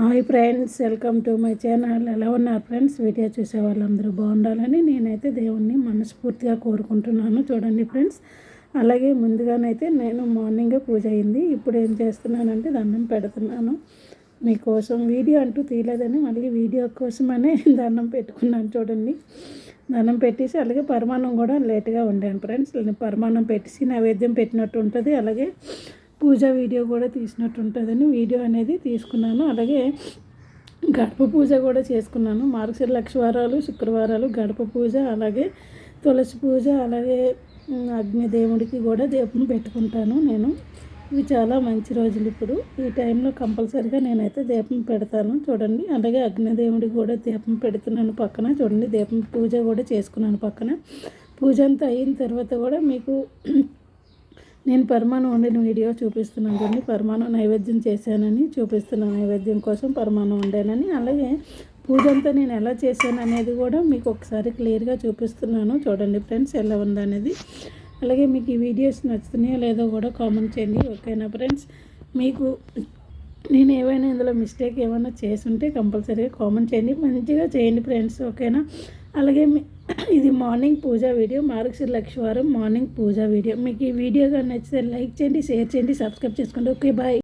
Hi friends welcome to my channel. ఎలా ఉన్నారు friends? Video చూసే వాళ్ళందరూ బాగుండాలని నేనైతే దేవుణ్ణి మనస్ఫూర్తిగా కోరుకుంటున్నాను. చూడండి ఫ్రెండ్స్ అలాగే ముందుగానైతే నేను మార్నింగే పూజ అయింది. ఇప్పుడు ఏం చేస్తున్నానంటే దండం పెడుతున్నాను. మీకోసం వీడియో అంటూ తీయలేదని మళ్ళీ వీడియో కోసమనే దండం పెట్టుకున్నాను చూడండి. దండం పెట్టేసి అలాగే పరిమాణం కూడా లేట్గా ఉండాను ఫ్రెండ్స్. పరిమాణం పెట్టేసి నైవేద్యం పెట్టినట్టు ఉంటుంది. అలాగే పూజ వీడియో కూడా తీసినట్టు ఉంటుందని వీడియో అనేది తీసుకున్నాను. అలాగే గడప పూజ కూడా చేసుకున్నాను. మార్గశిర లక్షవారాలు శుక్రవారాలు గడప పూజ అలాగే తులసి పూజ అలాగే అగ్నిదేవుడికి కూడా దీపం పెట్టుకుంటాను నేను. ఇవి చాలా మంచి రోజులు ఇప్పుడు. ఈ టైంలో కంపల్సరిగా నేనైతే దీపం పెడతాను చూడండి. అలాగే అగ్నిదేవుడికి కూడా దీపం పెడుతున్నాను పక్కన చూడండి. దీపం పూజ కూడా చేసుకున్నాను పక్కన. పూజ అంతా అయిన తర్వాత కూడా మీకు నేను పరమాణం వండిన వీడియో చూపిస్తున్నాను చూడండి. పరమాణం నైవేద్యం చేశానని చూపిస్తున్నాను నైవేద్యం కోసం పరమాణం వండానని అలాగే పూజ అంతా నేను ఎలా చేశాను అనేది కూడా మీకు ఒకసారి క్లియర్గా చూపిస్తున్నాను. చూడండి ఫ్రెండ్స్ ఎలా ఉందనేది. అలాగే మీకు ఈ వీడియోస్ నచ్చుతున్నాయో లేదో కూడా కామెంట్ చేయండి. ఓకేనా ఫ్రెండ్స్? మీకు నేను ఏవైనా ఇందులో మిస్టేక్ ఏమైనా చేసుంటే కంపల్సరీగా కామెంట్ చేయండి. మంచిగా చేయండి ఫ్రెండ్స్. ఓకేనా? అలాగే ఇది మార్నింగ్ పూజ వీడియో. మార్గశిర లక్షవారం మార్నింగ్ పూజ వీడియో. మీకు ఈ వీడియో కానీ నచ్చితే లైక్ చేయండి షేర్ చేయండి సబ్స్క్రైబ్ చేసుకోండి. Okay bye.